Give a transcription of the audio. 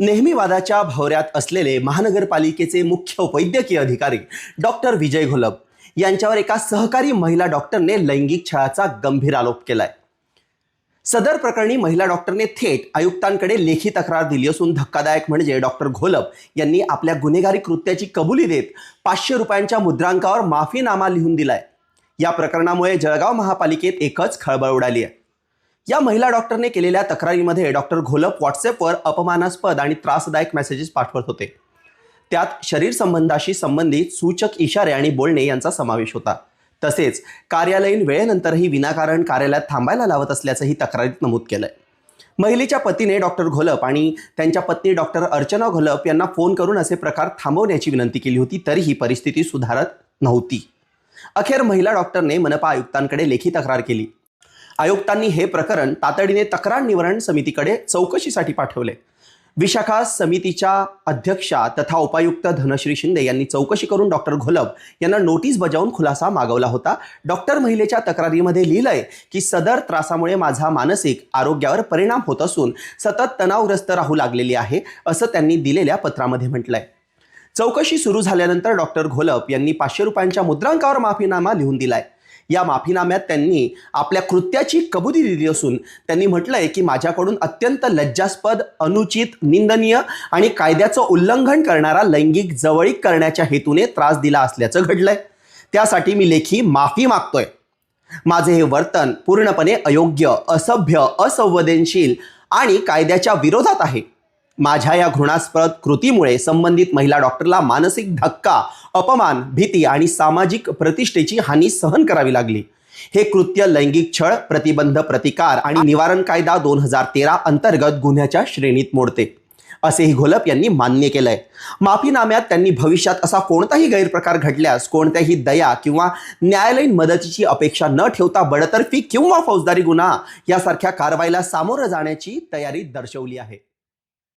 नेहमी वादाच्या भवऱ्यात असलेले महानगरपालिकेचे मुख्य वैद्यकीय अधिकारी डॉक्टर विजय घोलप यांच्यावर एका सहकारी महिला डॉक्टरने लैंगिक छळाचा गंभीर आरोप केलाय. सदर प्रकरणी महिला डॉक्टरने थेट आयुक्तांकडे लेखी तक्रार दिली असून धक्कादायक म्हणजे डॉक्टर घोलप यांनी आपल्या गुन्हेगारी कृत्याची कबुली देत पाचशे रुपयांच्या मुद्रांकावर माफीनामा लिहून दिलाय. या प्रकरणामुळे जळगाव महापालिकेत एकच खळबळ उडाली आहे. या महिला डॉक्टरने केलेल्या तक्रारीमध्ये डॉक्टर घोलप व्हॉट्सअपवर अपमानास्पद आणि त्रासदायक मेसेजेस पाठवत होते. त्यात शरीर संबंधाशी संबंधित सूचक इशारे आणि बोलणे यांचा समावेश होता. तसेच कार्यालयीन वेळेनंतरही विनाकारण कार्यालयात थांबायला लावत असल्याचंही तक्रारीत नमूद केलंय. महिलेच्या पतीने डॉक्टर घोलप आणि त्यांच्या पत्नी डॉक्टर अर्चना घोलप यांना फोन करून असे प्रकार थांबवण्याची विनंती केली होती तरीही परिस्थिती सुधारत नव्हती. अखेर महिला डॉक्टरने मनपा आयुक्तांकडे लेखी तक्रार केली. आयुक्तांनी हे प्रकरण तातडीने तक्रार निवारण समितीकडे चौकशीसाठी पाठवले. विशाखा समितीच्या अध्यक्षा तथा उपायुक्त धनश्री शिंदे यांनी चौकशी करून डॉक्टर घोलप यांना नोटीस बजावून खुलासा मागवला होता. डॉक्टर महिलेच्या तक्रारीमध्ये लिहिलंय की सदर त्रासामुळे माझा मानसिक आरोग्यावर परिणाम होत असून सतत तणावग्रस्त राहू लागलेली आहे असं त्यांनी दिलेल्या पत्रामध्ये म्हटलंय. चौकशी सुरू झाल्यानंतर डॉक्टर घोलप यांनी पाचशे रुपयांच्या मुद्रांकावर माफीनामा लिहून दिलाय. या माफीनाम्यात त्यांनी आपल्या कृत्याची कबुली दिली असून त्यांनी म्हटलंय की माझ्याकडून अत्यंत लज्जास्पद अनुचित निंदनीय आणि कायद्याचं उल्लंघन करणारा लैंगिक जवळीक करण्याच्या हेतूने त्रास दिला असल्याचं घडलंय. त्यासाठी मी लेखी माफी मागतोय. माझे हे वर्तन पूर्णपणे अयोग्य असभ्य असंवेदनशील आणि कायद्याच्या विरोधात आहे. माझ्या या घृणास्पद कृतीमुळे संबंधित महिला डॉक्टरला मानसिक धक्का अपमान भीती आणि सामाजिक प्रतिष्ठेची हानी सहन करावी लागली. हे कृत्य लैंगिक छळ प्रतिबंध प्रतिकार आणि निवारण कायदा दोन हजार तेरा अंतर्गत गुन्ह्याच्या श्रेणीत मोडते. असेही घोलप यांनी मान्य केलंय. माफीनाम्यात त्यांनी भविष्यात असा कोणताही गैरप्रकार घडल्यास कोणत्याही दया किंवा न्यायालयीन मदतीची अपेक्षा न ठेवता बडतर्फी किंवा फौजदारी गुन्हा यासारख्या कारवाईला सामोरं जाण्याची तयारी दर्शवली आहे.